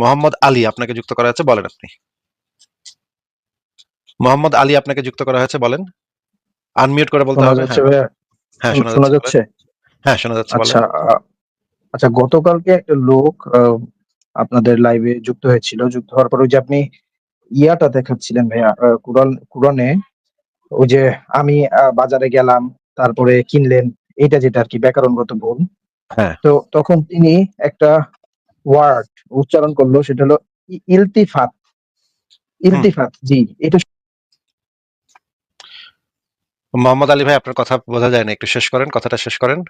মোহাম্মদ আলী আপনাকে যুক্ত করা হয়েছে বলেন আপনি। মোহাম্মদ আলী আপনাকে যুক্ত করা হয়েছে বলেন। আনমিউট করে বলতে হবে হ্যাঁ, হ্যাঁ শোনা শোনা যাচ্ছে হ্যাঁ শোনা যাচ্ছে আচ্ছা আচ্ছা গতকালকে একটা লোক আপনাদের লাইভে যুক্ত হয়েছিল। যুক্ত হওয়ার পর ওই যে আপনি ইয়াটা দেখাচ্ছিলেন ভাইয়া কুরআন কুরআনে। ওই যে আমি বাজারে গেলাম তারপরে কিনলেন এটা যেটা আর কি ব্যাকরণগত ভুল। হ্যাঁ। তো তখন তিনি একটা ওয়ার্ড উচ্চারণ করল সেটা হলো ইলতিফাত। ইলতিফাত জি এটা মোহাম্মদ আলী ভাই আপনার কথা বোঝা যায় না একটু শেষ করেন কথাটা শেষ করেন।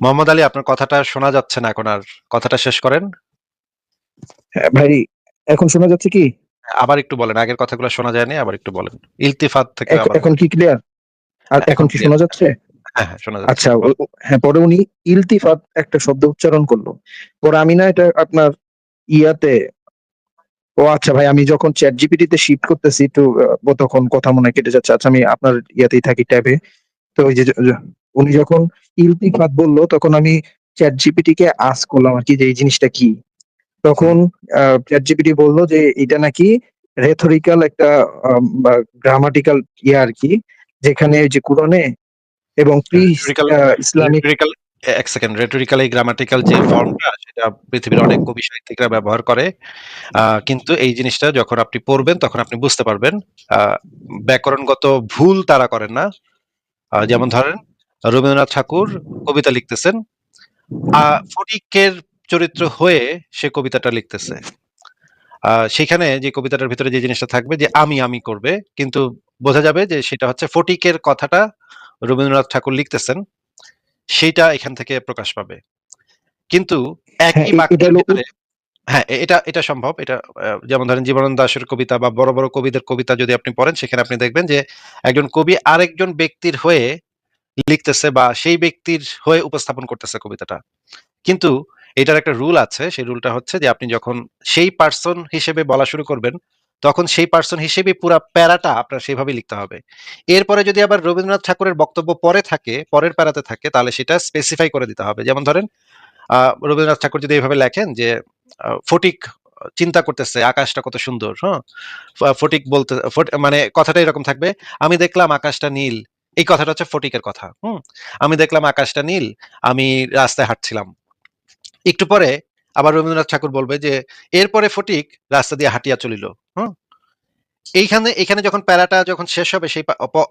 মোহাম্মদ আলী আপনার কথাটা শোনা যাচ্ছে না এখন আর কথাটা শেষ করেন। হ্যাঁ, ভাই এখন শোনা যাচ্ছে কি? আবার একটু বলেন আগের কথাগুলো শোনা যায়নি আবার একটু বলেন। ইলতিফাত থেকে এখন- কি ক্লিয়ার আর হ্যাঁ, এখন এখন কি শোনা যাচ্ছে? হ্যাঁ হ্যাঁ আচ্ছা হ্যাঁ পরে উনি ইলতিফাত একটা শব্দ উচ্চারণ করল। পরে আমি না এটা আপনার ইয়াতে, ও আচ্ছা ভাই, আমি যখন চ্যাট জিপিটি তে শিফট করতেছি একটু তখন কথা মনে কেটে যাচ্ছে। আচ্ছা আমি আপনার ইয়াতেই থাকি ট্যাবে। তো ওই যে উনি যখন ইলতিফাত বলল, তখন আমি চ্যাট জিপিটি কে আস করলাম আর কি যে, এই জিনিসটা কি? তখন চ্যাট জিপিটি বলল যে, এটা নাকি রেথরিক্যাল একটা গ্রামাটিক্যাল ইয়ে আর কি, যেখানে ওই যে কোরআনে এবং প্রি ইসলামিক এক সেকেন্ড রেটরিক্যাল এই গ্রামাটিক্যাল যে ফর্মটা সেটা পৃথিবীর অনেক কবি সাহিত্যিকরা ব্যবহার করে। কিন্তু এই জিনিসটা যখন আপনি পড়বেন তখন আপনি বুঝতে পারবেন ব্যাকরণগত ভুল তারা করেন না। যেমন ধরেন রবীন্দ্রনাথ ঠাকুর কবিতা লিখতেছেন ফটিকের চরিত্র হয়ে সে কবিতাটা লিখতেছে। আহ, সেখানে যে কবিতাটার ভিতরে যে জিনিসটা থাকবে যে আমি আমি করবে কিন্তু বোঝা যাবে যে সেটা হচ্ছে ফটিকের কথাটা রবীন্দ্রনাথ ঠাকুর লিখতেছেন সেইটা এখান থেকে প্রকাশ পাবে। কিন্তু একই হ্যাঁ, বাক্যের এটা ভিতরে হ্যাঁ এটা এটা সম্ভব। এটা যেমন ধরেন জীবনানন্দ দাশের কবিতা বা বড় বড় কবিদের কবিতা যদি আপনি পড়েন সেখানে আপনি দেখবেন যে একজন কবি আরেকজন ব্যক্তির হয়ে লিখতেছে বা সেই ব্যক্তির হয়ে উপস্থাপন করতেছে কবিতাটা। কিন্তু এটার একটা রুল আছে সেই রুলটা হচ্ছে যে আপনি যখন সেই পার্সন হিসেবে বলা শুরু করবেন তখন সেই পার্সন হিসেবে পুরো প্যারাটা আপনার সেইভাবে লিখতে হবে। এরপরে যদি আবার রবীন্দ্রনাথ ঠাকুরের বক্তব্য পরে থাকে, পরের প্যারাতে থাকে, তাহলে সেটা স্পেসিফাই করে দিতে হবে। যেমন ধরেন রবীন্দ্রনাথ ঠাকুর যদি এইভাবে লেখেন যে ফটিক চিন্তা করতেছে, আকাশটা কত সুন্দর হ্যাঁ? ফটিক বলতে মানে কথাটা এরকম থাকবে, আমি দেখলাম আকাশটা নীল। এই কথাটা হচ্ছে ফটিকের কথা, হুম? আমি দেখলাম আকাশটা নীল, আমি রাস্তায় হাঁটছিলাম। একটু পরে আবার রবীন্দ্রনাথ ঠাকুর বলবে যে, এরপরে ফটিক রাস্তা দিয়ে হাঁটিয়া চলিল। হুম? এইখানে এখানে যখন প্যারাটা যখন শেষ হবে, সেই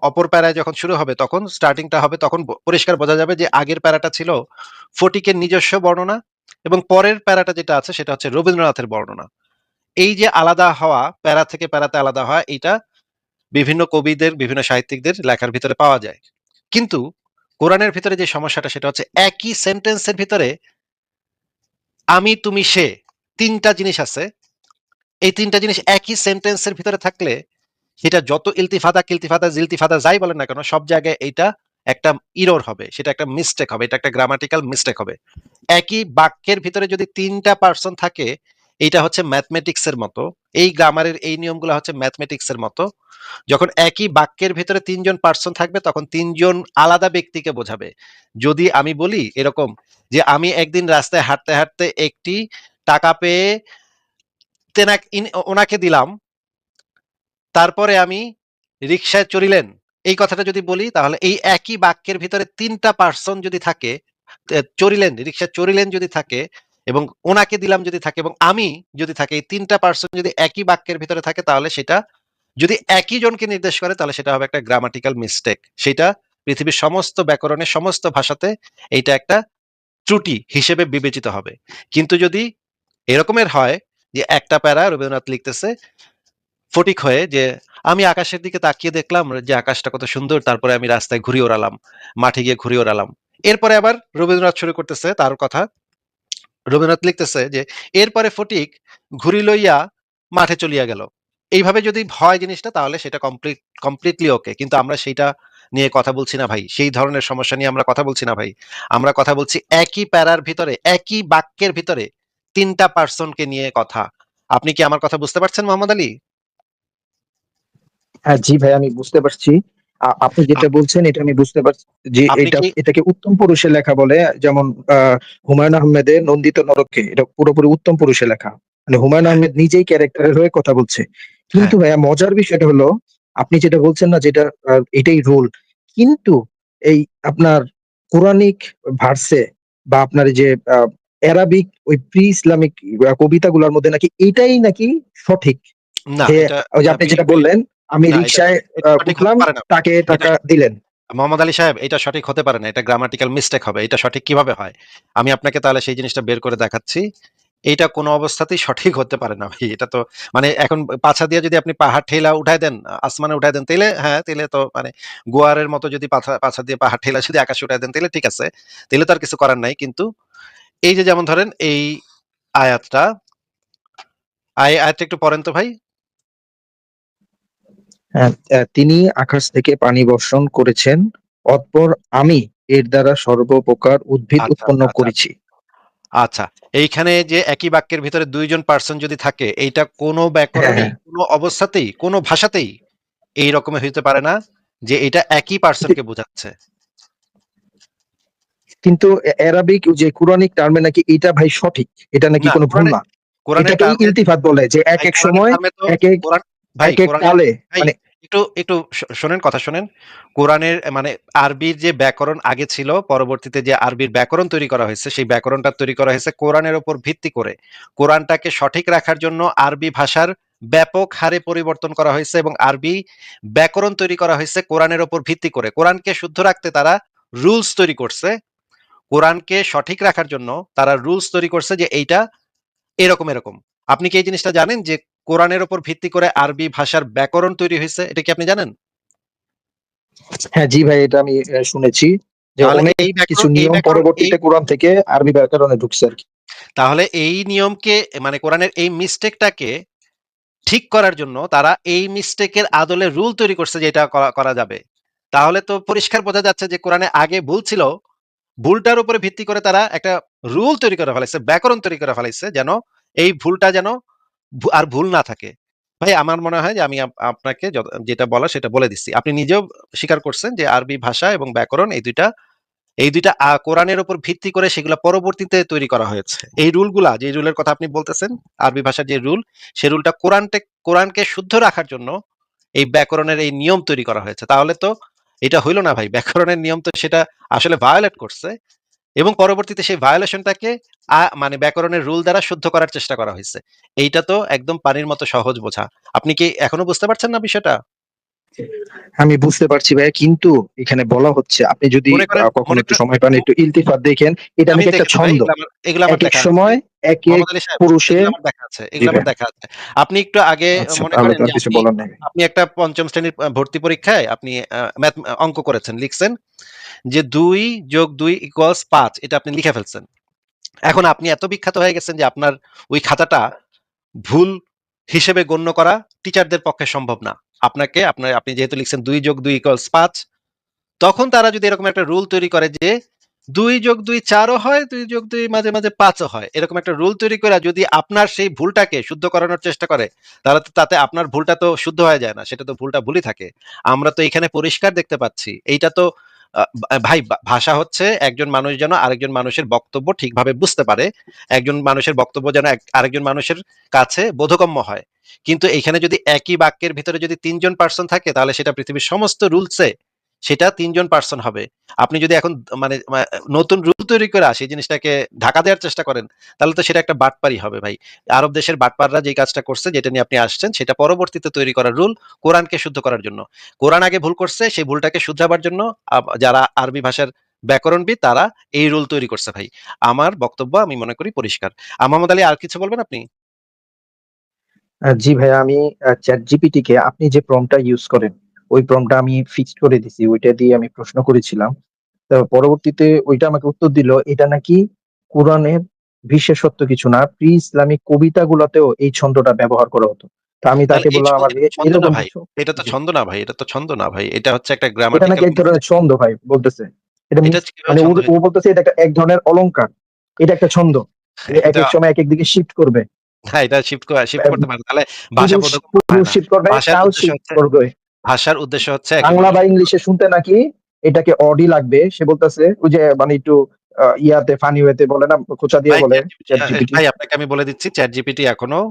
অপর প্যারায় যখন শুরু হবে, তখন স্টার্টিংটা হবে, তখন পরিষ্কার বোঝা যাবে যে আগের প্যারাটা ছিল ফটিকের নিজস্ব বর্ণনা এবং পরের প্যারাটা যেটা আছে, সেটা হচ্ছে রবীন্দ্রনাথের বর্ণনা। এই যে আলাদা হওয়া, প্যারা থেকে প্যারাতে আলাদা হওয়া এটা বিভিন্ন কবিদের, বিভিন্ন সাহিত্যিকদের লেখার ভিতরে পাওয়া যায়। কিন্তু কোরআনের ভিতরে যে সমস্যাটা, সেটা হচ্ছে একই সেন্টেন্সের ভিতরে আমি, তুমি, সে তিনটা জিনিস আছে। এই তিনটা জিনিস একই সেন্টেন্সের ভিতরে থাকলে সেটা যত ইলতিফাদা কিলতিফাদা জিলতিফাদা যাই বলে না কেন, সব জায়গায় এইটা একটা ইরোর হবে, সেটা একটা মিস্টেক হবে, এটা একটা গ্রামাটিক্যাল মিস্টেক হবে। একই বাক্যের ভিতরে যদি তিনটা পার্সন থাকে এইটা হচ্ছে ম্যাথমেটিক্স এর মতো। এই গ্রামারের এই নিয়মগুলো হচ্ছে ম্যাথমেটিক্স এর মতো। যখন একই বাক্যের ভেতরে তিনজন পার্সন থাকবে, তখন তিনজন আলাদা ব্যক্তিকে বোঝাবে। যদি আমি বলি এরকম যে, আমি একদিন রাস্তায় হাঁটতে হাঁটতে একটি টাকা পেয়ে তেনা- ওনাকে দিলাম, তারপরে আমি রিক্সায় চড়িলেন। এই কথাটা যদি বলি, তাহলে এই একই বাক্যের ভিতরে তিনটা পার্সন যদি থাকে চড়িলেন রিক্সা চড়িলেন যদি থাকে এবং ওনাকে দিলাম যদি থাকে এবং আমি যদি থাকে, এই তিনটা পার্সন যদি একই বাক্যের ভিতরে থাকে, তাহলে সেটা যদি একই জনকে নির্দেশ করে, তাহলে সেটা হবে একটা গ্রামাটিক্যাল মিস্টেক সেটা পৃথিবীর সমস্ত ব্যাকরণের সমস্ত ভাষাতে এইটা একটা ত্রুটি হিসেবে বিবেচিত হবে। কিন্তু যদি এরকমের হয় যে একটা প্যারা রবীন্দ্রনাথ লিখতেছে, ফটিক হয়ে যে আমি আকাশের দিকে তাকিয়ে দেখলাম যে আকাশটা কত সুন্দর, তারপরে আমি রাস্তায় ঘুরে ওড়ালাম, মাঠে গিয়ে ঘুরিয়ে ওড়ালাম। এরপরে আবার রবীন্দ্রনাথ শুরু করতেছে তার কথা রবীন্দ্রনাথ লিখতেছে যে, এরপরে ফটিক ঘুরি লইয়া মাঠে চলিয়া গেল। এইভাবে যদি হয় জিনিসটা, তাহলে সেটা কমপ্লিট কমপ্লিটলি ওকে কিন্তু আমরা সেইটা নিয়ে কথা বলছি না ভাই। সেই ধরনের সমস্যা নিয়ে আমরা কথা বলছি না ভাই। আমরা কথা বলছি একই প্যারার ভিতরে, একই বাক্যের ভিতরে তিনটা পার্সনকে নিয়ে কথা। আপনি কি আমার কথা বুঝতে পারছেন, মোহাম্মদ আলী? হ্যাঁ জি ভাই, আমি বুঝতে পারছি। আপনি যেটা বলছেন এটা আমি বুঝতে পারছি যে এটা এটাকে উত্তম পুরুষের লেখা বলে যেমন আহ, হুমায়ুন আহমেদের নন্দিত নরককে এটা পুরোপুরি উত্তম পুরুষের লেখা। মানে হুমায়ুন আহমেদ নিজেই ক্যারেক্টারের হয়ে কথা বলছে। কিন্তু ভাইয়া মজার বিষয়টা হলো আপনি যেটা বলছেন না যেটা এটাই রুল। কিন্তু এই আপনার কোরআনিক ভার্সে বা আপনার যে অ্যারাবিক ওই প্রি ইসলামিক কবিতাগুলোর মধ্যে নাকি এটাই নাকি সঠিক? আপনি যেটা বললেন আমি রিক্সায় উঠলাম তাকে টাকা দিলেন। মোহাম্মদ আলী সাহেব এটা সঠিক হতে পারে না এটা গ্রামাটিক্যাল মিস্টেক হবে এটা সঠিক কীভাবে হয়? আমি আপনাকে তাহলে সেই জিনিসটা বের করে দেখাচ্ছি। এটা কোনো অবস্থাতেই সঠিক হতে পারে না ভাই এটা তো মানে এখন পাছা দিয়ে যদি আপনি পাহাড় ঠেলা উঠাই দেন আসমানে উঠাই দেন তাইলে হ্যাঁ তাইলে তো মানে গোয়ারের মতো যদি পাছা পাছা দিয়ে পাহাড় ঠেলা যদি আকাশে উঠাই দেন তাইলে ঠিক আছে তাইলে তো আর কিছু করার নাই কিন্তু এই যে যেমন ধরেন এই আয়াতটা আয় আয়াতটা একটু পড়েন তো ভাই। তিনি আকাশ থেকে পানি বর্ষণ করেছেন। অতঃপর আমি এর দ্বারা সর্বপ্রকার উদ্ভিদ আচ্ছা, উৎপন্ন আচ্ছা। করেছি। আচ্ছা এইখানে যে একই বাক্যের ভিতরে দুইজন পার্সন যদি থাকে এইটা কোনো ব্যাকরণে হ্যাঁ। কোনো অবস্থাতেই কোনো ভাষাতেই এই রকমের হইতে পারে না যে এটা একই পার্সনকে বোঝাচ্ছে। কিন্তু অ্যারাবিক যে কোরআনিক টার্মে নাকি এটা ভাই সঠিক? এটা নাকি কোনো ভুল না? কোরআনের এটাকে ইলতিফাত বলে যে এক এক সময় এক এক ভাই কালে মানে একটু একটু শোনেন কথা শোনেন। কোরআনের মানে আরবির যে ব্যাকরণ আগে ছিল পরবর্তীতে যে আরবির ব্যাকরণ তৈরি করা হয়েছে সেই ব্যাকরণটা তৈরি করা হয়েছে কোরআনের উপর ভিত্তি করে। কোরআনটাকে সঠিক রাখার জন্য আরবি ভাষার ব্যাপক হারে পরিবর্তন করা হয়েছে এবং আরবি ব্যাকরণ তৈরি করা হয়েছে কোরআনের উপর ভিত্তি করে। কোরআনকে শুদ্ধ রাখতে তারা রুলস তৈরি করছে। কোরআনকে সঠিক রাখার জন্য তারা রুলস তৈরি করছে যে এইটা এরকম এরকম। আপনি কি এই জিনিসটা জানেন যে কোরআনের উপর ভিত্তি করে আরবি ভাষার ব্যাকরণ তৈরি হয়েছে এটা কি আপনি জানেন? হ্যাঁ জি ভাই এটা আমি শুনেছি যে তাহলে অনেক এই ব্যাকরণ- কিছু নিয়ম পরবর্তীতে কোরআন থেকে আরবি ব্যাকরণে ঢুকছে আর কি। তাহলে এই নিয়মকে মানে কোরআনের এই মিস্টেকটাকে ঠিক করার জন্য তারা এই মিস্টেকের আদলে রুল তৈরি করছে যে এটা করা- যাবে। তাহলে তো পরিষ্কার বোঝা যাচ্ছে যে কোরআনে আগে ভুল ছিল ভুলটার উপরে ভিত্তি করে তারা একটা রুল তৈরি করে ফেলাইছে ব্যাকরণ তৈরি করে ফেলাইছে যেন এই ভুলটা যেন আর ভুল না থাকে। ভাই, আমার মনে হয় যে আমি আপনাকে যেটা বলা সেটা বলে দিচ্ছি। আপনি নিজেও স্বীকার করছেন যে আরবি ভাষা এবং ব্যাকরণ এই দুইটা এই দুইটা কোরআনের উপর ভিত্তি করে সেগুলো পরবর্তীতে তৈরি করা হয়েছে। এই রুলগুলা, যে রুলের কথা আপনি বলতেছেন, আরবি ভাষার যে রুল সেই রুলটা কোরআনকে কোরআনকে শুদ্ধ রাখার জন্য এই ব্যাকরণের এই নিয়ম তৈরি করা হয়েছে। তাহলে তো এটা হইল না ভাই, ব্যাকরণের নিয়ম তো সেটা আসলে ভায়োলেট করছে। এবং পরবর্তীতে সেই ভায়োলেশনটাকে মানে ব্যাকরণের রুল দ্বারা শুদ্ধ করার চেষ্টা করা হয়েছে। এইটা তো একদম পানির মতো সহজ বোঝা। আপনি কি এখনও বুঝতে পারছেন না বিষয়টা? আমি বুঝতে পারছি ভাই কিন্তু এখানে বলা হচ্ছে আপনি যদি কখন একটু সময় পান একটু ইলতিফাত দেখেন এটা আমি নাকি একটা ছন্দ। এগুলো আমার- এগুলো এক এক সময় এক এক দেখা আছে আপনি একটু আগে আচ্ছা মনে করেন আপনি একটা পঞ্চম শ্রেণির ভর্তি পরীক্ষায় আপনি অঙ্ক করেছেন লিখছেন যে দুই যোগ দুই ইকুয়ালস পাঁচ এটা আপনি লিখে ফেলছেন। এখন আপনি এত বিখ্যাত হয়ে গেছেন যে আপনার ওই খাতাটা ভুল হিসেবে গণ্য করা টিচারদের পক্ষে সম্ভব না। আপনাকে আপনার আপনি যেহেতু লিখছেন দুই যোগ দুই ইকুয়ালস পাঁচ তখন তারা যদি এরকম একটা রুল তৈরি করে যে দুই যোগ দুই চারও হয়, দুই যোগ দুই মাঝে মাঝে পাঁচও হয়। এরকম একটা রুল তৈরি করে যদি আপনার সেই ভুলটাকে শুদ্ধ করানোর চেষ্টা করে, তাহলে তো তাতে আপনার ভুলটা তো শুদ্ধ হয়ে যায় না, সেটা তো ভুলটা ভুলই থাকে। আমরা তো এখানে পরিষ্কার দেখতে পাচ্ছি, এইটা তো ভাই ভাষা হচ্ছে একজন মানুষ যেন আরেকজন মানুষের বক্তব্য ঠিকভাবে বুঝতে পারে, একজন মানুষের বক্তব্য যেন আরেকজন মানুষের কাছে বোধগম্য হয়। কিন্তু এখানে যদি একই বাক্যের ভিতরে যদি তিনজন পার্সন থাকে, তাহলে সেটা পৃথিবীর সমস্ত রুলসে সেটা তিনজন পার্সন হবে। আপনি যদি এখন মানে নতুন রুল তৈরি করে সেই জিনিসটাকে ঢাকা দেওয়ার চেষ্টা করেন, তাহলে তো সেটা একটা বাটপারি হবে ভাই। আরব দেশের বাটপাররা যে কাজটা করছে, যেটা নিয়ে আপনি আসছেন, সেটা পরবর্তীতে তৈরি করার রুল কোরআনকে শুদ্ধ করার জন্য। কোরআন আগে ভুল করছে, সেই ভুলটাকে শুধরাবার জন্য যারা আরবি ভাষার ব্যাকরণবিদ, তারা এই রুল তৈরি করছে ভাই। আমার বক্তব্য আমি মনে করি পরিষ্কার। মোহাম্মদ আলী, আর কিছু বলবেন আপনি? জি ভাইয়া, আমি চ্যাট জিপিটি কে আপনি যে প্রমটা ইউজ করেন ওই প্রমটা আমি ফিক্সড করে দিছি ওইটা দিয়ে আমি প্রশ্ন করেছিলাম। পরবর্তীতে ওইটা আমাকে উত্তর দিল এটা নাকি কোরআনের বিশেষত্ব কিছু না? প্রি ইসলামিক কবিতাগুলোতেও এই ছন্দটা ব্যবহার করা হতো। তা আমি তাকে বললাম আমার। এটা তো ছন্দ না ভাই এটা তো ছন্দ না ভাই এটা হচ্ছে একটা এটা নাকি এক ধরনের ছন্দ ভাই বলতেছে। এটা মানে ও- বলতেছে এটা একটা এক ধরনের অলংকার এটা একটা ছন্দ। এক এক সময় এক এক দিকে শিফট করবে। হ্যাঁ এটা শিফট শিফট করতে পারে তাহলে ভাষা শিফট করবে উদ্দেশ্য শিফট করবে। ভাষার উদ্দেশ্য হচ্ছে বাংলা বা ইংলিশে শুনতে নাকি এটাকে অডি লাগবে? সে বলতেছে ওই যে মানে একটু ইয়াতে ফানি ওয়েতে বলে না খোঁচা দিয়ে বলে ভাই আপনাকে আমি বলে দিচ্ছি চ্যাট জিপিটি এখনও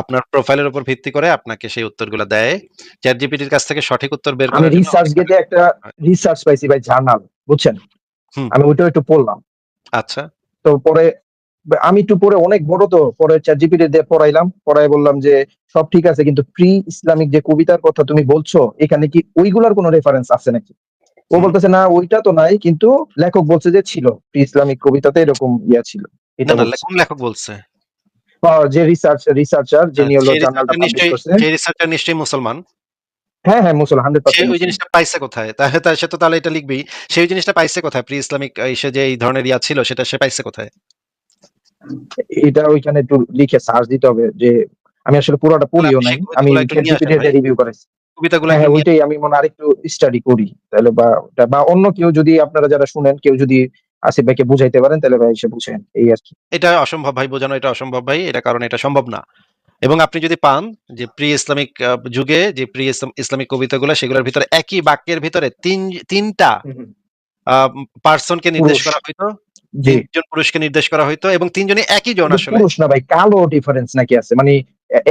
আপনার প্রোফাইলের উপর ভিত্তি করে আপনাকে সেই উত্তরগুলো দেয়। চ্যাট জিপিটির কাছ থেকে সঠিক উত্তর বের জন্য রিসার্চ গেটে একটা রিসার্চ পাইছি ভাই জার্নাল বুঝছেন? আমি ওইটা একটু পড়লাম। আচ্ছা। তো পরে আমি একটু পরে অনেক বড় তো পরে চ্যাটজিপিটি দিয়ে পড়াইলাম পড়াই বললাম যে সব ঠিক আছে কিন্তু প্রি ইসলামিক যে কবিতার কথা তুমি বলছো এখানে কি ওইগুলার কোনো রেফারেন্স আছে নাকি? ও বলতেছে না ওইটা তো নাই কিন্তু লেখক বলছে যে ছিল প্রি ইসলামিক কবিতাতে এরকম ইয়া ছিল। এটা। কোন লেখক বলছে? যে রিসার্চ রিসার্চার যিনি হলো জার্নালটা পাবলিশ নিশ্চয়ই করছে সেই রিসার্চার নিশ্চয়ই মুসলমান। হ্যাঁ হ্যাঁ মুসল হান্ড্রেড সে ওই পার্সেন্ট জিনিসটা পাইছে কোথায়? তাহলে সে তো তাহলে এটা লিখবেই। সেই জিনিসটা পাইছে কোথায়? প্রি ইসলামিক এসে যে এই ধরনের ইয়া ছিল সেটা সে পাইছে কোথায়? এটা ওইখানে একটু লিখে সার্চ দিতে হবে যে আমি আসলে পুরোটা পড়িও নাই। আমি। রিভিউ করেছি কবিতাগুলো হ্যাঁ ওইটাই আমি মনে আরেকটু স্টাডি করি। তাহলে বা বা অন্য কেউ যদি আপনারা যারা শুনেন কেউ যদি আসিফ ভাইকে বুঝাইতে পারেন তাহলে ভাই এসে বুঝেন এই আর কি। এটা অসম্ভব ভাই বোঝানো এটা অসম্ভব ভাই এটা কারণ এটা সম্ভব না। এবং আপনি যদি পান যে প্রি ইসলামিক যুগে যে প্রি ইসলামিক কবিতাগুলো সেগুলোর ভিতরে একই বাক্যের ভিতরে তিন তিনটা পার্সনকে নির্দেশ করা হইতো। তিনজন পুরুষকে নির্দেশ করা হইতো এবং তিনজনই একই জন আসলে। পুরুষ না ভাই কালো ডিফারেন্স নাকি আছে? মানে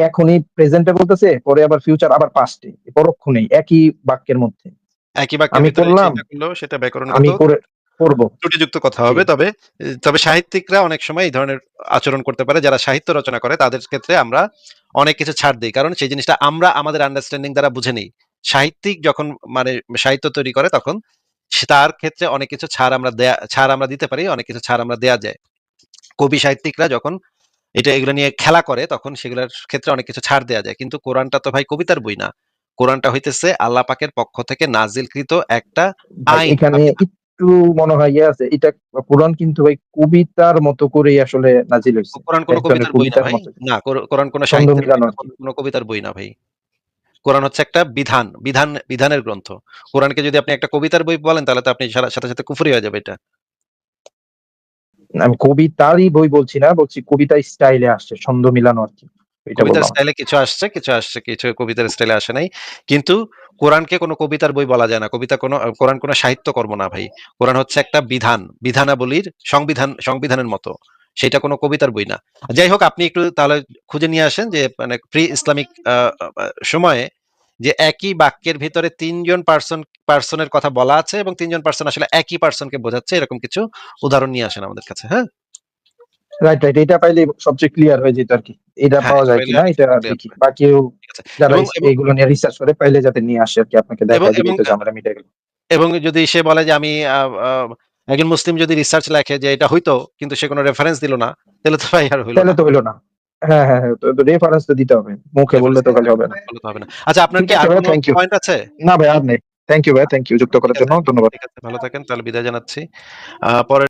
এখনই প্রেজেন্টে বলতেছে পরে আবার ফিউচার আবার পাস্টে পরক্ষণেই একই বাক্যের মধ্যে। একই বাক্যের আমি করলাম। সেটা ব্যাকরণগত আমি করে করব। ত্রুটিযুক্ত কথা হবে তবে তবে সাহিত্যিকরা অনেক সময় এই ধরনের আচরণ করতে পারে যারা সাহিত্য রচনা করে তাদের ক্ষেত্রে আমরা অনেক কিছু ছাড় দিই। কারণ সেই জিনিসটা আমরা আমাদের আন্ডারস্ট্যান্ডিং দ্বারা বুঝে নিই। সাহিত্যিক যখন মানে সাহিত্য তৈরি করে তখন তার ক্ষেত্রে অনেক কিছু ছাড় আমরা দেয়া ছাড় আমরা দিতে পারি অনেক কিছু ছাড় আমরা দেয়া যায়। কবি সাহিত্যিকরা যখন এটা এগুলো নিয়ে খেলা করে তখন সেগুলোর ক্ষেত্রে অনেক কিছু ছাড় দেয়া যায়। কিন্তু কোরআনটা তো ভাই কবিতার বই না। কোরআনটা হইতেছে আল্লাহ পাকের পক্ষ থেকে নাজিলকৃত একটা আইন। এখানে একটু মনে হয় ইয়ে আছে এটা কোরআন কিন্তু ভাই কবিতার মতো করেই আসলে নাজিল হয়েছে। কোরআন কোনো কবিতার বই না ভাই। না কোরআন কোনো সাহিত্যের। কোনো কবিতার বই না ভাই। কোরআন হচ্ছে একটা বিধান বিধান বিধানের গ্রন্থ। কোরআনকে যদি আপনি একটা কবিতার বই বলেন তাহলে তো আপনি সাথে সাথে কুফরি হয়ে যাবে এটা। আমি কবিতারই বই বলছি না বলছি কবিতা স্টাইলে আসছে ছন্দ মিলানো আর কি। কবিতার স্টাইলে কিছু আসছে কিছু আসছে কিছু কবিতার স্টাইলে আসে নাই। কিন্তু কোরআনকে কোনো কবিতার বই বলা যায় না। কবিতা কোনো কোরআন কোনো সাহিত্য কর্ম না ভাই। কোরআন হচ্ছে একটা বিধান বিধানাবলীর সংবিধান সংবিধানের মতো। সেটা কোনো কবিতার বই না। যাই হোক আপনি একটু তাহলে খুঁজে নিয়ে আসেন যে মানে প্রি ইসলামিক সময়ে যে একই বাক্যের ভিতরে তিনজন পার্সন পার্সনের কথা বলা আছে এবং তিনজন পার্সন আসলে একই পার্সনকে বোঝাচ্ছে এরকম কিছু উদাহরণ নিয়ে আসেন আমাদের কাছে হ্যাঁ? রাইট রাইট এটা পাইলে সবচেয়ে ক্লিয়ার হয়ে যেত আর কি। এটা হ্যাঁ, পাওয়া যায় কিনা এটা দেখি হবে। বা কেউ যারা এগুলো নিয়ে রিসার্চ করে পাইলে যাতে নিয়ে আসে আর কি আপনাকে দেখা দিবে এবং- মিটে গেল। এবং যদি সে বলে যে আমি আহ, একজন মুসলিম যদি রিসার্চ লেখে যে এটা হইতো কিন্তু সে কোনো রেফারেন্স দিল না তাহলে তো ভাই আর হইল তাহলে না। তো হইল না। হ্যাঁ হ্যাঁ হ্যাঁ তো রেফারেন্স তো দিতে হবে। মুখে বললে তো খালি হবে না। হবে না আচ্ছা আপনার কি আর কোনো পয়েন্ট আছে? না ভাই আর নেই। থ্যাংক ইউ ভাই থ্যাংক ইউ যুক্ত করার জন্য ধন্যবাদ। ঠিক আছে ভালো থাকেন তাহলে বিদায় জানাচ্ছি। আহ, পরে